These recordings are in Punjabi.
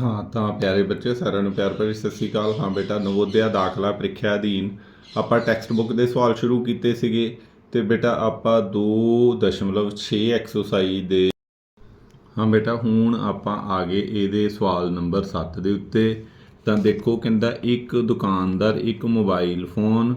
ਹਾਂ, ਤਾਂ ਪਿਆਰੇ ਬੱਚੇ, ਸਾਰਿਆਂ ਨੂੰ ਪਿਆਰ ਭਰੀ ਸਤਿ ਸ੍ਰੀ ਅਕਾਲ। ਹਾਂ ਬੇਟਾ, ਨਵੋਦਿਆ ਦਾਖਲਾ ਪ੍ਰੀਖਿਆ ਅਧੀਨ ਆਪਾਂ ਟੈਕਸਟ ਬੁੱਕ ਦੇ ਸਵਾਲ ਸ਼ੁਰੂ ਕੀਤੇ ਸੀਗੇ ਤੇ ਬੇਟਾ ਆਪਾਂ 2.6 ਐਕਸਰਸਾਈਜ਼ ਦੇ ਹਾਂ ਬੇਟਾ, ਹੁਣ ਆਪਾਂ ਆ ਗਏ ਇਹਦੇ ਸਵਾਲ ਨੰਬਰ 7 ਦੇ ਉੱਤੇ। ਤਾਂ ਦੇਖੋ ਕਹਿੰਦਾ, ਇੱਕ ਦੁਕਾਨਦਾਰ, ਇੱਕ ਮੋਬਾਈਲ ਫੋਨ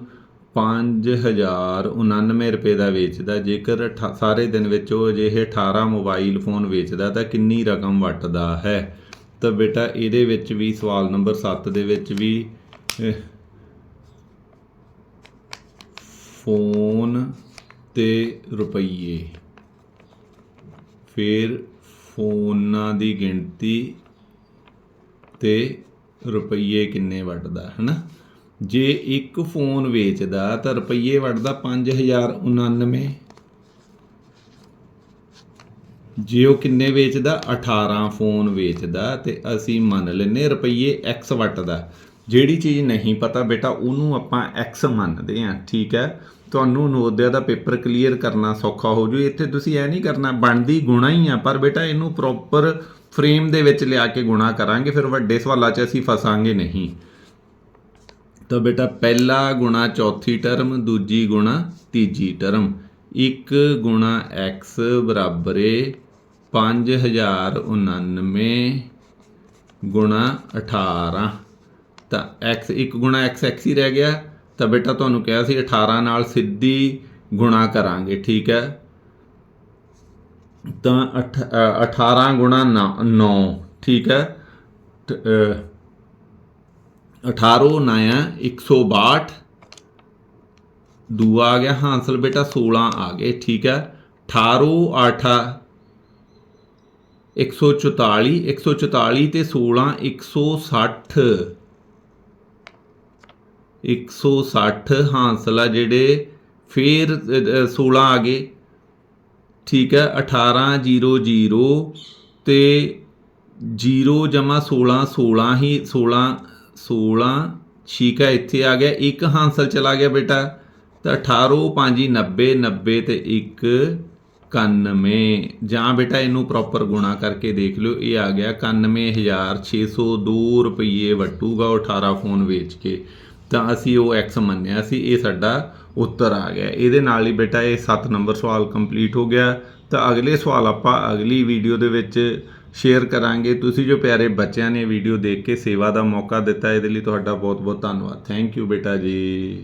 5099 ਰੁਪਏ ਦਾ ਵੇਚਦਾ, ਜੇਕਰ ਅਠਾ- ਸਾਰੇ ਦਿਨ ਵਿੱਚ ਉਹ ਅਜਿਹੇ 18 ਮੋਬਾਈਲ ਫੋਨ ਵੇਚਦਾ, ਤਾਂ ਕਿੰਨੀ ਰਕਮ ਵੱਟਦਾ ਹੈ? ਤਾਂ ਬੇਟਾ ਇਹਦੇ ਵਿੱਚ ਵੀ ਸਵਾਲ ਨੰਬਰ 7 ਦੇ ਵਿੱਚ ਵੀ ਫੋਨ ਤੇ ਰੁਪਈਏ। ਫਿਰ ਫੋਨਾਂ ਦੀ ਗਿਣਤੀ ਤੇ ਰੁਪਈਏ ਕਿੰਨੇ ਵਟਦਾ, ਹਨਾ? ਜੇ ਇੱਕ ਫੋਨ ਵੇਚਦਾ ਤਾਂ ਰੁਪਈਏ ਵਟਦਾ 5099 ਜੇ ਉਹ ਕਿੰਨੇ ਵੇਚਦਾ? 18 ਫੋਨ ਵੇਚਦਾ ਤੇ ਅਸੀਂ ਮੰਨ ਲੈਨੇ ਰੁਪਈਏ x ਵਟਦਾ। ਜਿਹੜੀ ਚੀਜ਼ ਨਹੀਂ ਪਤਾ ਬੇਟਾ, ਉਹਨੂੰ ਆਪਾਂ x ਮੰਨਦੇ ਆ ਠੀਕ ਹੈ? ਤੁਹਾਨੂੰ ਨਵੋਦਿਆ ਦਾ ਪੇਪਰ ਕਲੀਅਰ ਕਰਨਾ ਸੌਖਾ ਹੋ ਜੂ। ਇੱਥੇ ਤੁਸੀਂ ਐ ਨਹੀਂ ਕਰਨਾ, ਬਣਦੀ ਗੁਣਾ ਹੀ ਆ, ਪਰ ਬੇਟਾ ਇਹਨੂੰ ਪ੍ਰੋਪਰ ਫਰੇਮ ਦੇ ਵਿੱਚ ਲਿਆ ਕੇ ਗੁਣਾ ਕਰਾਂਗੇ, ਫਿਰ ਵੱਡੇ ਸਵਾਲਾਂ 'ਚ ਅਸੀਂ ਫਸਾਂਗੇ ਨਹੀਂ। ਤਾਂ ਬੇਟਾ, ਪਹਿਲਾ ਗੁਣਾ ਚੌਥੀ ਟਰਮ ਦੂਜੀ ਗੁਣਾ ਤੀਜੀ ਟਰਮ 1 ਗੁਣਾ x ਬਰਾਬਰ 5099 ਗੁਣਾ 18 ਤਾਂ x 1 ਗੁਣਾ x x ਹੀ ਰਹਿ ਗਿਆ। ਤਾਂ ਬੇਟਾ ਤੁਹਾਨੂੰ ਕਿਹਾ ਸੀ 18 ਨਾਲ ਸਿੱਧੀ ਗੁਣਾ ਕਰਾਂਗੇ ਠੀਕ ਹੈ? ਤਾਂ ਅਠ- ਅ, 18 ਗੁਣਾ 9 ਠੀਕ ਹੈ? ਟ- ਅ, 18 ਨਾਇਆ 162 ਦੂਆ ਆ ਗਿਆ ਹਾਂਸਲ ਬੇਟਾ 16 ਆ ਗਏ ਠੀਕ ਹੈ? 18 8 144 144 ਤੇ 16 160 160 ਹਾਂਸਲ ਆ ਜਿਹੜੇ ਫੇਰ ਅ, 16 ਆ ਗਏ। ਠੀਕ ਹੈ 18 0 0 ਤੇ 0 ਜਮਾ 16 16 ਹੀ 16 16 ਠੀਕ ਹੈ ਇੱਥੇ ਆ ਗਿਆ। ਇੱਕ ਹਾਂਸਲ ਚਲਾ ਗਿਆ ਬੇਟਾ ਤਾਂ 18 5 90 90 ਤੇ 1 91 ਜਾਂ ਬੇਟਾ, ਇਹਨੂੰ ਪ੍ਰੋਪਰ ਗੁਣਾ ਕਰਕੇ ਦੇਖ ਲਿਓ। ਇਹ ਆ ਗਿਆ 91602 ਰੁਪਏ ਵਟੂਗਾ ਉਹ 18 ਫੋਨ ਵੇਚ ਕੇ। ਤਾਂ ਅਸੀਂ ਉਹ x ਮੰਨਿਆ ਸੀ, ਇਹ ਸਾਡਾ ਉੱਤਰ ਆ ਗਿਆ। ਇਹਦੇ ਨਾਲ ਹੀ ਬੇਟਾ, ਇਹ 7 ਨੰਬਰ ਸਵਾਲ ਕੰਪਲੀਟ ਹੋ ਗਿਆ। ਤਾਂ ਅਗਲੇ ਸਵਾਲ ਆਪਾਂ ਅਗਲੀ ਵੀਡੀਓ ਦੇ ਵਿੱਚ ਸ਼ੇਅਰ ਕਰਾਂਗੇ। ਤੁਸੀਂ ਜੋ ਪਿਆਰੇ ਬੱਚਿਆਂ ਨੇ ਵੀਡੀਓ ਦੇਖ ਕੇ ਸੇਵਾ ਦਾ ਮੌਕਾ ਦਿੱਤਾ, ਇਹਦੇ ਲਈ ਤੁਹਾਡਾ ਬਹੁਤ ਬਹੁਤ ਧੰਨਵਾਦ। ਥੈਂਕ ਯੂ ਬੇਟਾ ਜੀ।